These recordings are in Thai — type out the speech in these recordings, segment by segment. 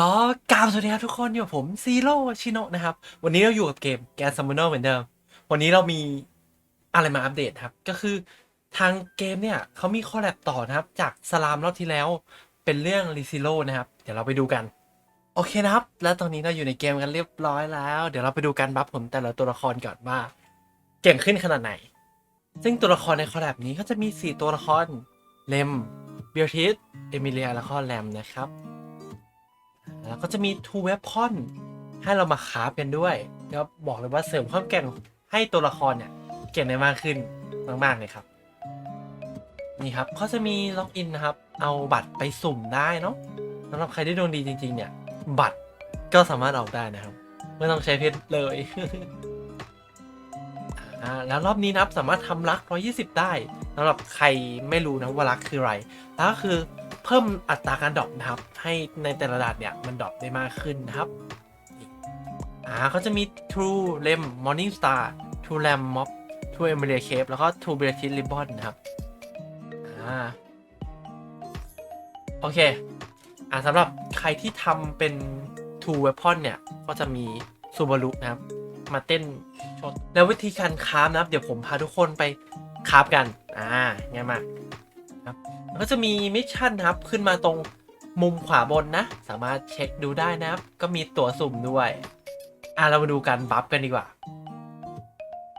ก็กล่าวสวัสดีครับทุกคนอยู่กับผมซีโร่ชิโนะนะครับ วันนี้เราอยู่กับเกมแกนซัมมอนเนอร์เหมือนเดิม วันนี้เรามีอะไรมาอัปเดตครับ ก็คือทางเกมเนี่ยเขามีคอลแลบต่อนะครับ จากสลามรอบที่แล้วเป็นเรื่องรีซิโ o นะครับ เดี๋ยวเราไปดูกัน โอเคนะครับ แล้วตอนนี้เราอยู่ในเกมกันเรียบร้อยแล้ว เดี๋ยวเราไปดูการบัฟผมแต่ละตัวละครก่อนว่า เก่งขึ้นขนาดไหน ซึ่งตัวละครในคอลแลบนี้ก็จะมี 4 ตัวละครเลมเบียร์ทิสเอมิเลียแล้วก็แรมนะครับ แล้วก็จะมี two weapon ให้เรามาคราฟกันด้วยแล้วบอกเลยว่าเสริมความแกร่งให้ตัวละครเนี่ยเก่งได้มากขึ้นมากๆเลยครับ นี่ครับเขาจะมีล็อกอินนะครับ เอาบัตรไปสุ่มได้เนาะสำหรับใครที่ดวงดีจริง ๆ เนี่ย บัตรก็สามารถออกได้นะครับ ไม่ต้องใช้เพชรเลยอ่าแล้วรอบนี้นะครับสามารถทำรัก 120 ได้ สำหรับใครไม่รู้นะว่ารักคืออะไรแล้วก็คือเพิ่มอัตราการดรอปนะครับ ให้ในแต่ละดานเนี่ยมันดรอปได้มากขึ้นนะครับอ่าเขาจะมี True Lem Morning Star True Lam Mob True Emilia Cape แล้วก็ True b e a t i s Ribbon นะครับอ่าโอเคอ่าสำหรับใครที่ทำเป็น True Weapon เนี่ย ก็จะมีซูบารุนะครับ มาเต้นชว์แล้ววิธีการคราฟนะครับ เดี๋ยวผมพาทุกคนไปคราฟกัน อ่าง่ายมากครับก็จะมีมิชชั่นนะครับขึ้นมาตรงมุมขวาบนนะ สามารถเช็คดูได้นะครับ ก็มีตั๋วสุ่มด้วย อ่าเรามาดูการบัฟกันดีกว่า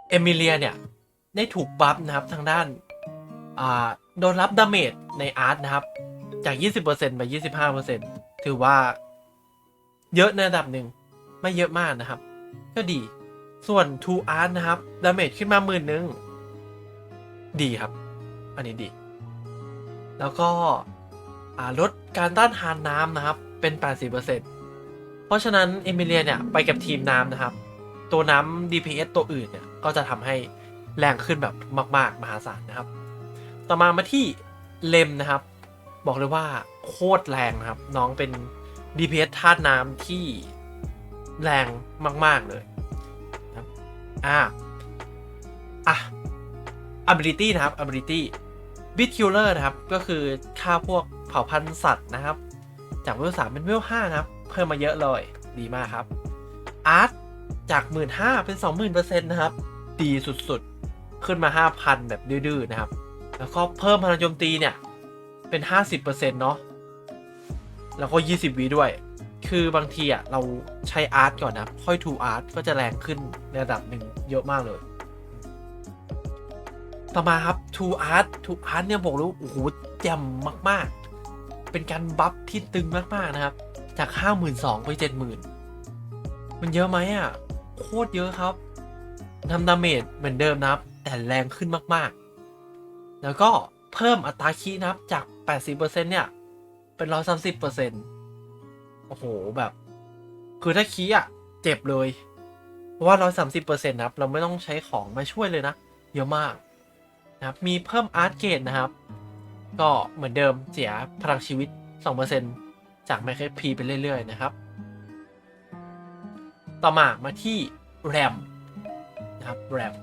เอมิเลียเนี่ย ได้ถูกบัฟนะครับทางด้าน อ่า โดนรับดาเมจในอาร์ตนะครับ จาก 20%ไป 25%ถือว่า เยอะในระดับหนึ่ง ไม่เยอะมากนะครับ ก็ดี ส่วน Two Art นะครับ ดาเมจขึ้นมาหมื่นหนึ่ง ดีครับ อันนี้ดี แล้วก็ลดการต้านทานน้ำนะครับ เป็น 80%เพราะฉะนั้นเอมิเลียเนี่ย ไปกับทีมน้ำนะครับ ตัวน้ำ DPS ตัวอื่นเนี่ย ก็จะทำให้แรงขึ้นแบบมาก ๆ มหาศาลนะครับ ต่อมามาที่เลมนะครับ บอกเลยว่าโคตรแรงนะครับ น้องเป็น DPS ธาตุน้ำที่แรงมาก ๆ เลยนะครับอ่าอะ ability นะครับ ability bit killer นะครับ ก็คือฆ่าพวกเผ่าพันธุ์สัตว์นะครับ จากเวลสามเป็นเวลห้านะครับ เพิ่มมาเยอะเลย ดีมากครับ art จากหมื่นห้าเป็นสองหมื่นเปอร์เซ็นต์นะครับ ดีสุดๆ ขึ้นมาห้าพันแบบดื้อๆนะครับ แล้วก็เพิ่มพลังโจมตีเนี่ย เป็นห้าสิบเปอร์เซ็นต์เนาะ แล้วก็20วิด้วย คือบางทีอะเราใช้อาร์ตก่อนนะ ค่อยทูอาร์ตก็จะแรงขึ้นในระดับหนึ่งเยอะมากเลย ต่อมาครับทูอาร์ตทูอาร์ตเนี่ยบอกเลยว่าโอ้โหแจ่มมากๆ เป็นการบัฟที่ตึงมากๆนะครับ จาก 52,000ไป 70,000 มันเยอะไหมอะ โคตรเยอะครับทำดาเมจเหมือนเดิมนะครับ แต่แรงขึ้นมากๆ แล้วก็เพิ่มอัตราคีนะครับจาก 80%เนี่ย เป็นร้อยสามสิบเปอร์เซ็นต์โอ้โหแบบ คือถ้าคีอะ เจ็บเลย เพราะว่าร้อยสามสิบเปอร์เซ็นต์นะครับ เราไม่ต้องใช้ของมาช่วยเลยนะ เยอะมาก นะครับ มีเพิ่มอาร์ตเกตนะครับ ก็เหมือนเดิมเสียพลังชีวิตสองเปอร์เซ็นต์จากแมคเคพีไปเรื่อย ๆ นะครับ ต่อมามาที่แรมนะครับแรม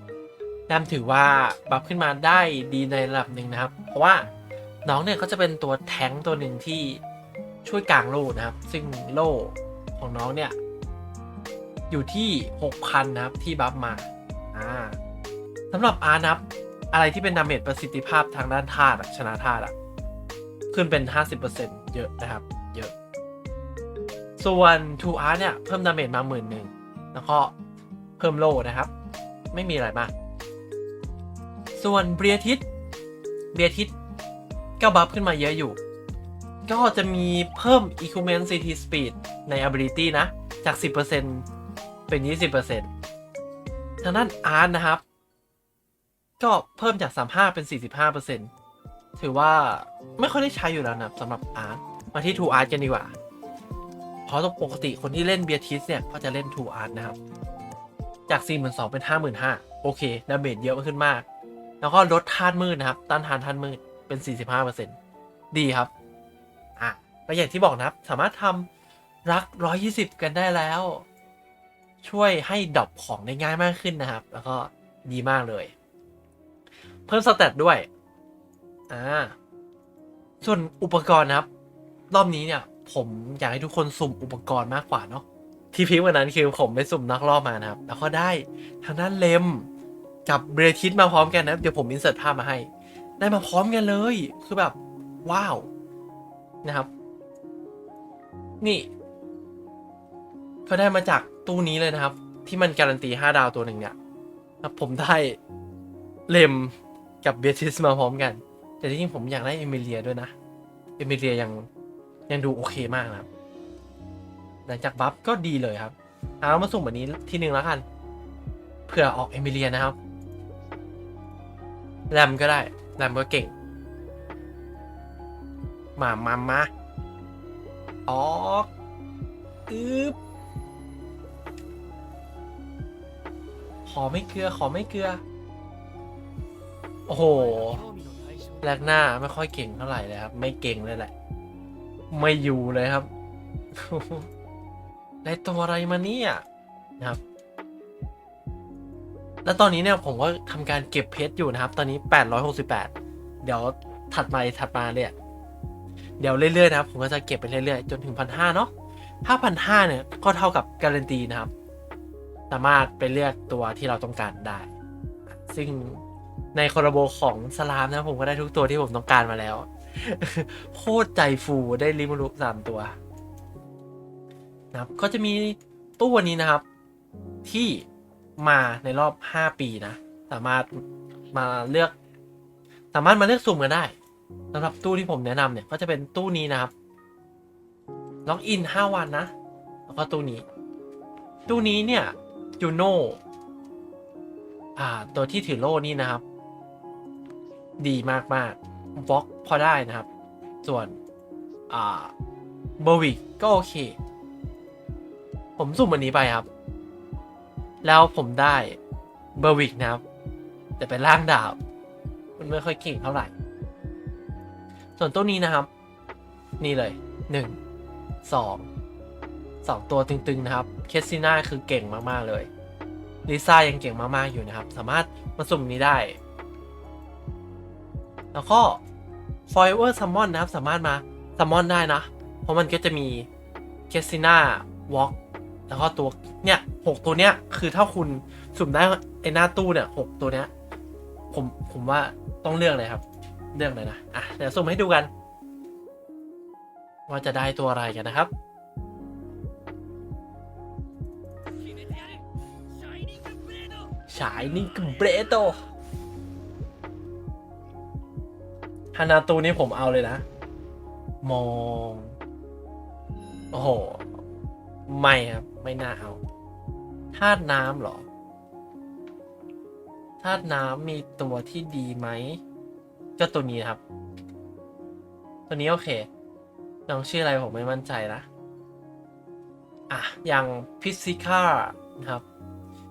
แรมถือว่าบัฟขึ้นมาได้ดีในระดับหนึ่งนะครับ เพราะว่าน้องเนี่ยเขาจะเป็นตัวแท้งตัวหนึ่งที่ช่วยกลางโล่นะครับ ซึ่งโล่ของน้องเนี่ยอยู่ที่ 6,000 นะครับที่บัฟมา อ่าสำหรับอาร์นะครับ อะไรที่เป็นดาเมจประสิทธิภาพทางด้านธาตุชนะธาตุขึ้นเป็น 50%เยอะนะครับ เยอะ ส่วน Two Art เนี่ย เพิ่มดาเมจมาหมื่นหนึ่งแล้วก็เพิ่มโลนะครับ ไม่มีอะไรมาก ส่วนเบียทิสเบียทิสก็บัฟขึ้นมาเยอะอยู่ ก็จะมีเพิ่ม Equipment CT Speed ใน Ability นะ จาก 10%เป็น 20%ทางด้าน Art นะครับ ก็เพิ่มจาก 35 เป็น 45%ถือว่าไม่ค่อยได้ใช้อยู่แล้วนะสำหรับ Art มาที่ True Art กันดีกว่า เพราะปกติคนที่เล่นเบียทิสเนี่ย ก็จะเล่น True Art นะครับ จาก 42,000เป็น 55,000 โอเคดาเมจเยอะขึ้นมาก แล้วก็ลดธาตุมืดนะครับต้านทานธาตุมืดเป็น 45%ดีครับอะก็อย่างที่บอกนะครับ สามารถทำรัก 120 กันได้แล้ว ช่วยให้ดรอปของได้ง่ายมากขึ้นนะครับ แล้วก็ดีมากเลย เพิ่มสเตตด้วย อ่า ส่วนอุปกรณ์นะครับ รอบนี้เนี่ย ผมอยากให้ทุกคนสุ่มอุปกรณ์มากกว่าเนาะ ที่พีคกวันนั้นคือผมไปสุ่มนักรอบมานะครับ แล้วก็ได้ทางด้านเลมกับเบรทิสมาพร้อมกันนะ เดี๋ยวผมอินเสิร์ตภาพมาให้ ได้มาพร้อมกันเลย คือแบบ ว้าว นะครับ นี่ก็ได้มาจากตู้นี้เลยนะครับ ที่มันการันตี 5 ดาวตัวหนึ่งเนี่ยผมได้เลม กับเบทิสมาพร้อมกัน แต่ที่จริงผมอยากได้เอมิเลียด้วยนะ เอมิเลียยังยังดูโอเคมากนะครับหลังจากบัฟก็ดีเลยครับเอามาสุ่มแบบนี้ทีหนึ่งแล้วกันเผื่อออกเอมิเลียนะครับแรมก็ได้แรมก็เก่ง มามามาออกอึ๊บขอไม่เกลือ ขอไม่เกลือ โอ้โหแรกหน้าไม่ค่อยเก่งเท่าไหร่เลยครับ ไม่เก่งเลยแหละ ไม่อยู่เลยครับ ได้ตัวอะไรมาเนี่ยนะครับ แล้วตอนนี้เนี่ยผมก็ทำการเก็บเพชรอยู่นะครับ ตอนนี้ 868 เดี๋ยวถัดมาถัดมาเนี่ยเดี๋ยวเรื่อยๆนะครับผมก็จะเก็บไปเรื่อยๆ จนถึงพันห้าเนาะถ้าพันห้าเนี่ยก็เท่ากับการันตีนะครับ สามารถไปเลือกตัวที่เราต้องการได้ ซึ่ง ในคอร์โบของสลามนะผมก็ได้ทุกตัวที่ผมต้องการมาแล้ว โคตรใจฟูได้ริมูรุสามตัวนะครับ ก็จะมีตู้วันนี้นะครับ ที่มาในรอบ 5 ปีนะ สามารถมาเลือก สามารถมาเลือกสุ่มกันได้สำหรับตู้ที่ผมแนะนำเนี่ย ก็จะเป็นตู้นี้นะครับล็อกอิน 5 วันนะ แล้วก็ตู้นี้ ตู้นี้เนี่ยจูโน่ อ่า ตัวที่ถือโล่นี่นะครับ ดีมากมากบล็อกพอได้นะครับ ส่วน อ่าเบอร์วิกก็โอเค ผมสุ่มวันนี้ไปครับ แล้วผมได้เบอร์วิกนะครับ แต่เป็นร่างดาบ มันไม่ค่อยเก่งเท่าไหร่ ส่วนตัวนี้นะครับ นี่เลยหนึ่งสองสองตัวตึงๆนะครับ เคสซิน่าคือเก่งมาก ๆ เลย ลิซ่ายังเก่งมาก ๆ อยู่นะครับ สามารถมาสุ่มนี้ได้ แล้วก็ Forever Summon นะครับ สามารถมา Summon ได้นะ เพราะมันก็จะมีเคสซิน่าวอล์กแล้วก็ตัวเนี่ยหกตัวเนี้ยคือถ้าคุณสุ่มได้ไอหน้าตู้เนี่ยหกตัวเนี้ยผมผมว่าต้องเลือกเลยครับ เลือกเลยนะ อะเดี๋ยวสุ่มให้ดูกัน ว่าจะได้ตัวอะไรกันนะครับ ฉายนี่กับเบรโตฮานาตูนี่ผมเอาเลยนะ มอง โอ้โห ไม่ครับ ไม่น่าเอาธาตุน้ำเหรอธาตุน้ำมีตัวที่ดีไหมก็ตัวนี้ครับ ตัวนี้โอเค น้องชื่ออะไรผมไม่มั่นใจนะ อะ อย่างพิซิก้านะครับ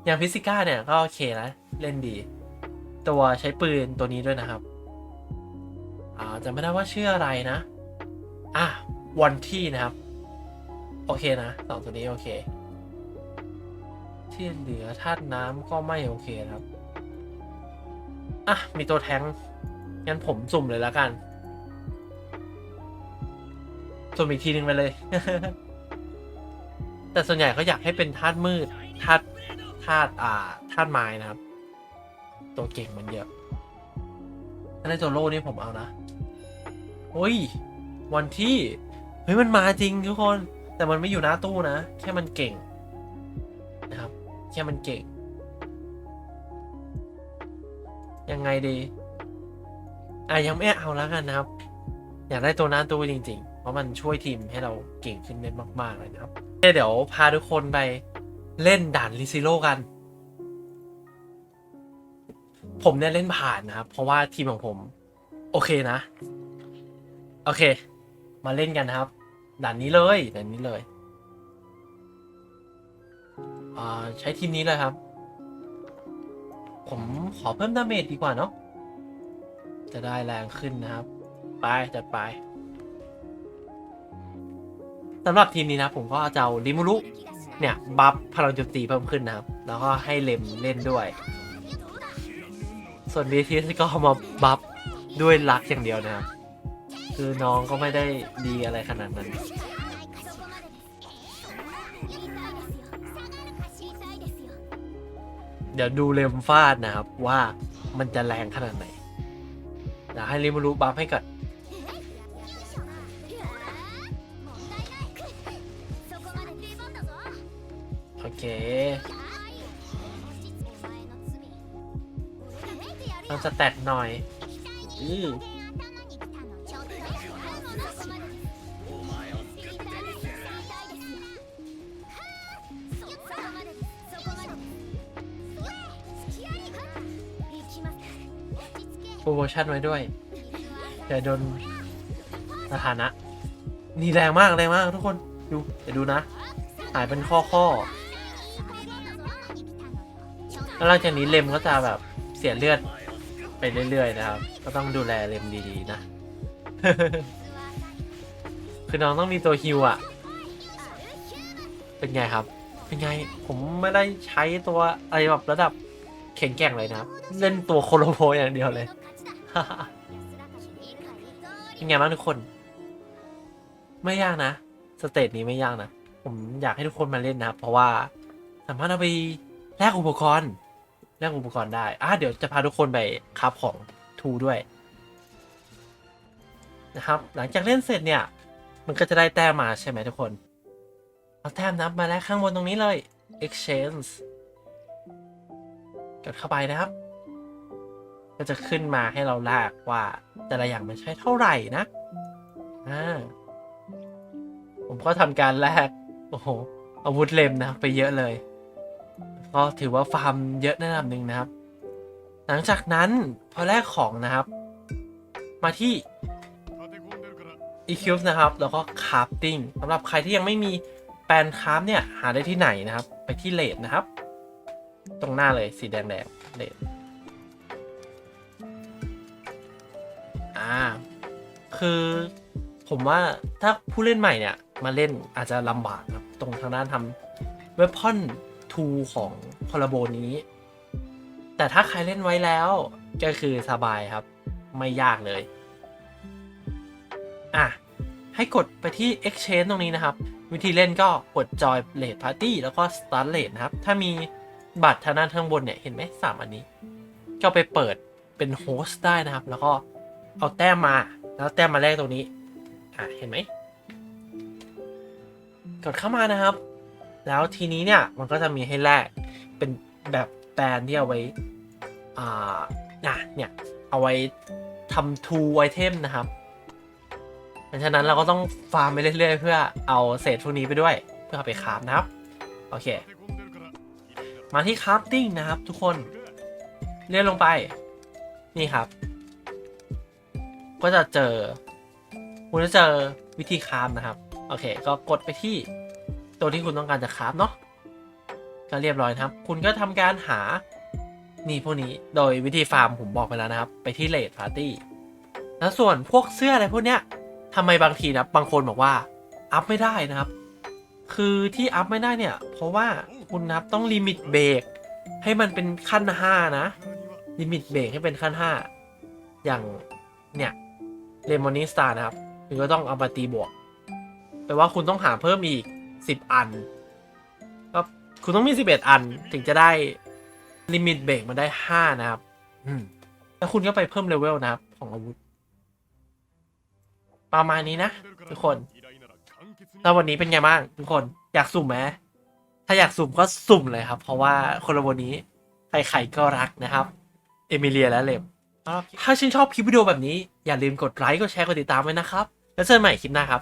อย่างพิซิก้าเนี่ยก็โอเคนะ เล่นดี ตัวใช้ปืนตัวนี้ด้วยนะครับอ่าจะไม่ได้ว่าชื่ออะไรนะ อะวันที่นะครับ โอเคนะสองตัวนี้โอเค ที่เหลือธาตุน้ำก็ไม่โอเคครับ อะ มีตัวแทงงั้นผมสุ่มเลยแล้วกัน สุ่มอีกทีนึงไปเลย แต่ส่วนใหญ่เขาอยากให้เป็นธาตุมืดธาตุ ธาตุอ่าธาตุไม้นะครับ ตัวเก่งมันเยอะถ้าในโซโล่นี่ผมเอานะโอ้ย วันที่ เฮ้ย มันมาจริงทุกคน แต่มันไม่อยู่หน้าตู้นะ แค่มันเก่ง นะครับ แค่มันเก่ง ยังไงดี อะยังไม่เอาแล้วกันนะครับ อยากได้ตัวหน้าตู้จริง ๆ เพราะมันช่วยทีมให้เราเก่งขึ้นได้มาก ๆ เลยนะครับ เดี๋ยวพาทุกคนไป เล่นด่านลิซิโลกัน ผมเนี่ยเล่นผ่านนะครับ เพราะว่าทีมของผม โอเคนะ โอเค มาเล่นกันนะครับ ด่านนี้เลยด่านนี้เลยอ่าใช้ทีมนี้เลยครับ ผมขอเพิ่มดาเมจดีกว่าเนาะจะได้แรงขึ้นนะครับ ไปจัดไปสำหรับทีมนี้นะ ผมก็จะเอาริมูรุ เนี่ยบัฟพลังโจมตีเพิ่มขึ้นนะครับ แล้วก็ให้เลมเล่นด้วย ส่วนบีทีก็เอามาบัฟด้วยลักอย่างเดียวนะครับ คือน้องก็ไม่ได้ดีอะไรขนาดนั้นเดี๋ยวดูเลมฟาดนะครับว่ามันจะแรงขนาดไหนเดี๋ยวให้ริมารุบัฟให้ก่อน เคต้องสแตทหน่อย อือโปรโมชั่นไว้ด้วยเดี๋ยวโดนสถานะ นี่แรงมาก แรงมากทุกคน ดู เดี๋ยวดูนะ หายเป็นข้อข้อๆ แล้วหลังจากนี้เลมก็จะแบบเสียเลือดไปเรื่อยๆนะครับ ก็ต้องดูแลเลมดีๆนะ คือน้องต้องมีตัวฮิวอะเป็นไงครับ เป็นไง ผมไม่ได้ใช้ตัวอะไรแบบระดับแข็งแกร่งเลยนะ เล่นตัวโคโลโบอย่างเดียวเลย เป็นไงบ้างทุกคน ไม่ยากนะ สเตจนี้ไม่ยากนะ ผมอยากให้ทุกคนมาเล่นนะครับเพราะว่าสามารถเอาไปแลกอุปกรณ์ แลกอุปกรณ์ได้อะเดี๋ยวจะพาทุกคนไปคับของทูด้วยนะครับ หลังจากเล่นเสร็จเนี่ย มันก็จะได้แต้มมาใช่ไหมทุกคน เอาแต้มนับมาแล้วข้างบนตรงนี้เลย exchange กดเข้าไปนะครับ ก็จะขึ้นมาให้เราลากว่าแต่ละอย่างมันใช้เท่าไหร่นะ อ่า ผมก็ทำการแลกโอ้โหอาวุธเล็มนะ ไปเยอะเลย ก็ถือว่าฟาร์มเยอะในระดับหนึ่งนะครับ หลังจากนั้นพอแลกของนะครับ มาที่ EQ นะครับ แล้วก็ Crafting สำหรับใครที่ยังไม่มีแปลนคราฟเนี่ย หาได้ที่ไหนนะครับ ไปที่เลดนะครับ ตรงหน้าเลยสีแดงแดงเลดอ่า คือผมว่าถ้าผู้เล่นใหม่เนี่ย มาเล่นอาจจะลำบากครับ ตรงทางด้านทำเว p o n ทูของคอลลาโบนี้ แต่ถ้าใครเล่นไว้แล้วก็คือสบายครับ ไม่ยากเลย อะ ให้กดไปที่ Exchange ตรงนี้นะครับ วิธีเล่นก็กดจอยเลดพาร์ตี้แล้วก็ Start เลดนะครับ ถ้ามีบัตรทางด้านข้างบนเนี่ยเห็นไหมสามอันนี้ ก็ไปเปิดเป็นโฮสต์ได้นะครับ แล้วก็เอาแต้มมา แล้วแต้มมาแลกตรงนี้ อะ เห็นไหมกดเข้ามานะครับ แล้วทีนี้เนี่ยมันก็จะมีให้แลกเป็นแบบแบรนด์ที่เอาไว้อ่าอะเนี่ยเอาไว้ทำทูไอเทมนะครับเพราะฉะนั้นเราก็ต้องฟาร์มไปเรื่อยๆ เพื่อเอาเศษพวกนี้ไปด้วย เพื่อเอาไปคราฟนะครับ โอเค มาที่คราฟติ้งนะครับทุกคนเลื่อนลงไป นี่ครับ ก็จะเจอ คุณจะเจอวิธีคราฟนะครับ โอเค ก็กดไปที่ ตัวที่คุณต้องการจะคราฟเนาะก็เรียบร้อยครับ คุณก็ทำการหานี่พวกนี้โดยวิธีฟาร์มผมบอกไปแล้วนะครับ ไปที่เลดพาร์ตี้แล้วส่วนพวกเสื้ออะไรพวกเนี้ยทำไมบางทีนะบางคนบอกว่าอัพไม่ได้นะครับ คือที่อัพไม่ได้เนี่ย เพราะว่าคุณนะครับต้องลิมิตเบรกให้มันเป็นขั้น5นะลิมิตเบรกให้เป็นขั้น5อย่างเนี่ยเลมอนิสตานะครับคุณก็ต้องเอามาตีบวกแปลว่าคุณต้องหาเพิ่มอีก 10อันก็คุณต้องมี11อันถึงจะได้ลิมิตเบรกมาได้5นะครับ อืมแล้วคุณก็ไปเพิ่มเลเวลนะครับ ของอาวุธ ประมาณนี้นะ ทุกคนแล้ววันนี้เป็นไงบ้างทุกคนอยากสุ่มไหมถ้าอยากสุ่มก็สุ่มเลยครับ เพราะว่าคนละวันนี้ใครๆก็รักนะครับ เอมิเลียและเลมถ้าชื่นชอบคลิปวิดีโอแบบนี้อย่าลืมกดไลค์กดแชร์กดติดตามไว้นะครับ แล้วเจอกันใหม่คลิปหน้าครับ